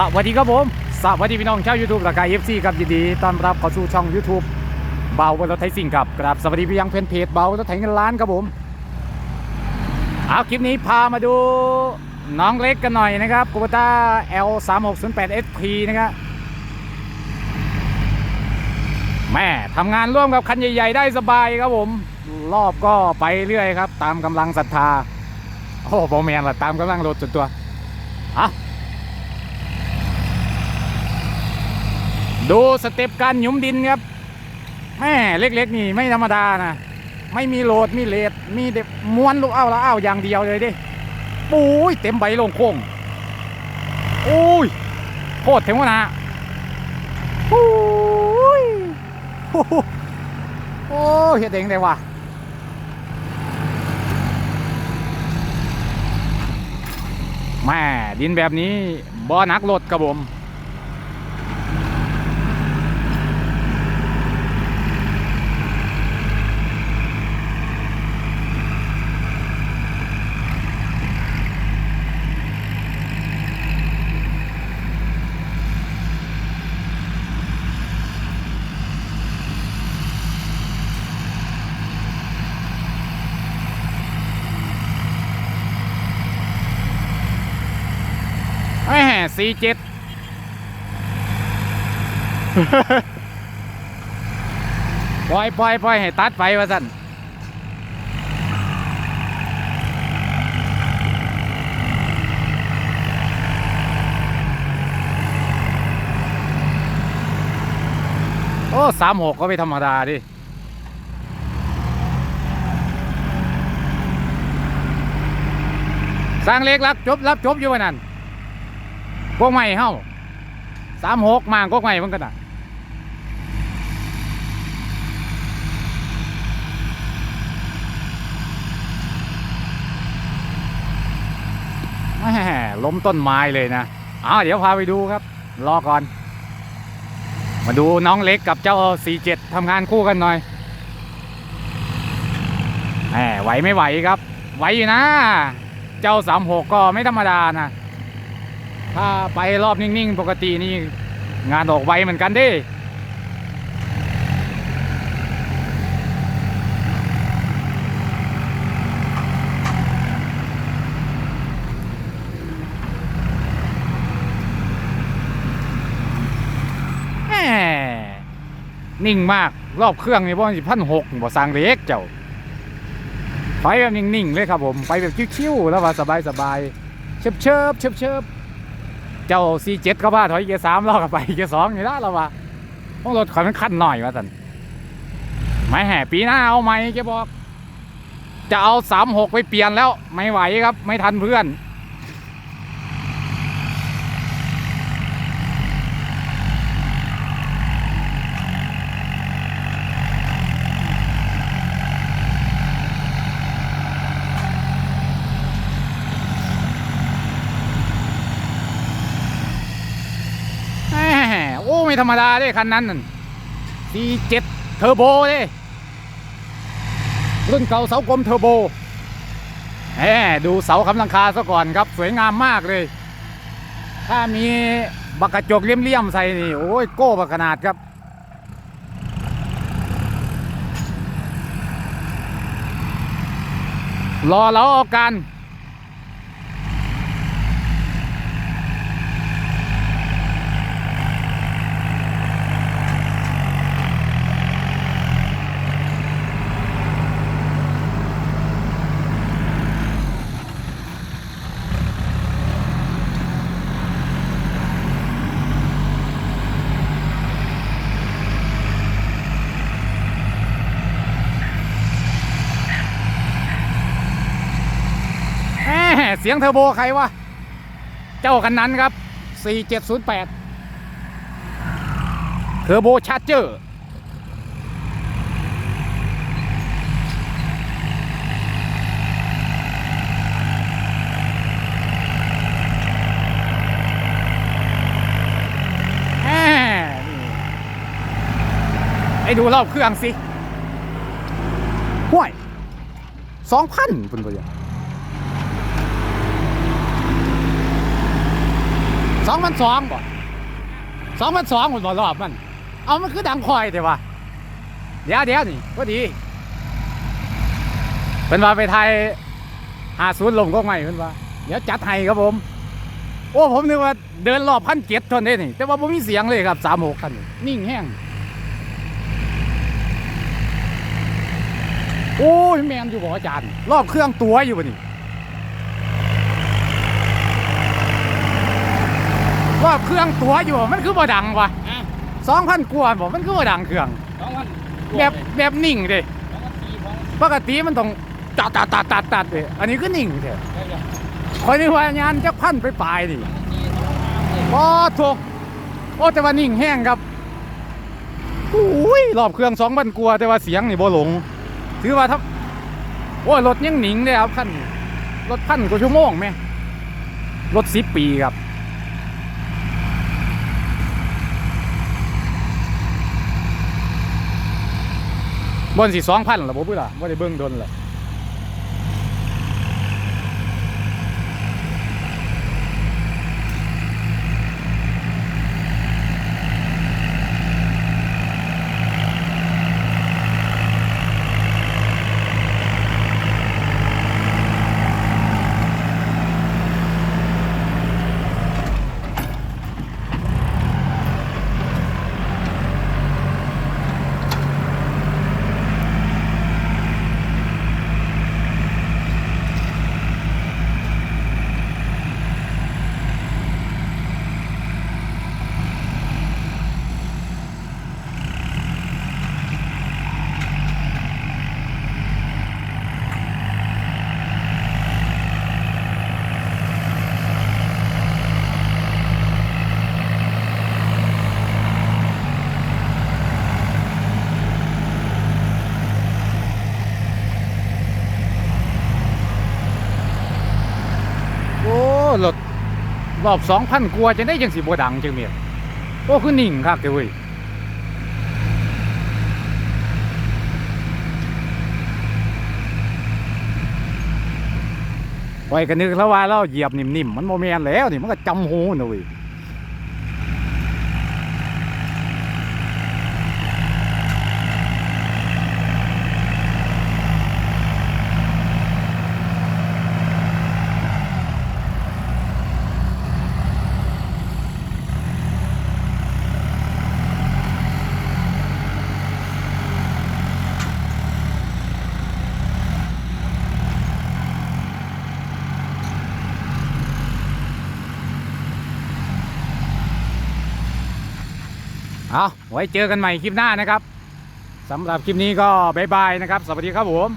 สวัสดีครับผม สวัสดีพี่น้องชาว YouTube และกายเอฟซีครับยินดีต้อนรับเข้าสู่ช่อง YouTube เบาบนรถไทยสิ่งครับกราบสวัสดีพี่ยังเพนเพจเบารถไถเงินล้านครับผมเอาคลิปนี้พามาดูน้องเล็กกันหน่อยนะครับกูบต้า L 3 6 0 8 SP นะครับแม่ทำงานร่วมกับคันใหญ่ๆได้สบายครับผม รอบก็ไปเรื่อยครับ ตามกำลังศรัทธา โอ้โหแมนละตามกำลังรถจุดตัวอะ ดูสเต็ปการหยุมดินครับแม่เล็กๆนี่ไม่ธรรมดานะไม่มีโหลดมีเลดมีเด็บม้วนลูกเอ้าละเอ้าอย่างเดียวเลยดิปุ้ยเต็มใบลงโค้งโอ้ยโคตรเทงวนะโอ้ยโอ้โหโอ้เฮ็ดเองได้ว่ะแม่ดินแบบนี้บ่อนักรถครับผม แหม สี่เจ็ดปล่อยปล่อยปล่อยให้ตัดไปว่าสั่นโอ้สามหกก็ไม่ธรรมดาดิสร้างเล็กรับจบรับจบอยู่วันนั้น พวกใหม่เฮ้าสามหกมางพวกใหม่มันกันอะแหม่ล้มต้นไม้เลยนะอ้าวเดี๋ยวพาไปดูครับ รอก่อน มาดูน้องเล็กกับเจ้า 47ทำงานคู่กันหน่อยแหมไหวไม่ไหวครับ ไหวอยู่นะ เจ้า 36 ก็ไม่ธรรมดานะ ถ้าไปรอบนิ่งๆ ปกตินี่งานออกไวเหมือนกันดิแหม่นิ่งมากรอบเครื่องนี่บ่สิพันหกบ่สร้างเล็กเจ้าไปแบบนิ่งๆเลยครับผม ไปแบบชิวๆแล้วว่าสบายๆเชิบเชิบ เจ้าซีเจ็ดก็ว่าถอยเกียร์สามล้อกับไปเกียร์สองนี่ละเราว่าต้องรถขอยมันขั้นหน่อยว่าสันไม่แห่ปีหน้าเอาไหมแกบอก จะเอาสามหกไปเปลี่ยนแล้ว ไม่ไหวครับ ไม่ทันเพื่อน แหมโอ้ไม่ ธรรมดาเด้คันนั้นนั่น C7 เทอร์โบเด้รุ่นเก่าเสากลมเทอร์โบแหมดูเสาคำลังคาซะก่อนครับ สวยงามมากเลย ถ้ามีบักกระจกเลี่ยมๆใส่นี่ โอ้ยโก้บักขนาดครับรอเราเอากา สียงเทอร์โบใครวะ เจ้ากันนั้นครับ 4708 เทอร์โบชาร์เจอร์ให้ดูรอบเครื่องสิห่วยสองพันคุณผู้ชม สองพันสองบ่สองพันสองหมดรอบมัน เอามันคือดังคอยแต่ว่าเดี๋ยวเดี๋ยวนี่พอดีเป็นว่าไปไทยหาศูนย์ลมก็ไม่เป็นว่า เดี๋ยวจัดให้ครับผม โอ้ผมนึกว่าเดินรอบพันเจ็ดทนได้นี่ แต่ว่าผมมีเสียงเลยครับสามหกคันนิ่งแห้งโอ้ยแมนอยู่บ่อาจารย์ รอบเครื่องตัวอยู่บ่นี่ รอบเครื่องตัวอยู่บ่มันคือบ่ดังวะอะสองพันกว่าบ่มันคือบ่ดังเครื่อง สองพันแบบแบบนิ่งเด้สองพันสี่สองปกติมันต้องตัดตัดตัดตัดตัดเด้อันนี้ก็นิ่งเด้ได้เลยคอยนึกว่างานจักพันไปปลายนี่สองพันสี่สองพันห้าเลยโอ้ถูกโอ้แต่ว่านิ่งแห้งครับอุ้ยรอบเครื่องสองพันกว่าแต่ว่าเสียงนี่บ่หลง ถือว่าถ้าโอ้ยรถยังหนิงเลยครับคันนี้รถพันกว่าชั่วโมงไหมรถสิบปีครับ บนสี่สองพันหรอบ่พูดล่ะไม่ได้เบิ่งโดนหรอ้ รถรอบสองพันกว่าจะได้ยังสิบัวดังจังเมียโอ้คือนิ่งครับเจ้เว้ยไว้กันนึกแล้วว่าเราเหยียบนิ่มๆมันโมเมนแล้วนี่มันก็จำหูนะเว้ย เอาไว้เจอกันใหม่คลิปหน้านะครับสำหรับคลิปนี้ก็บายบายนะครับ สวัสดีครับผม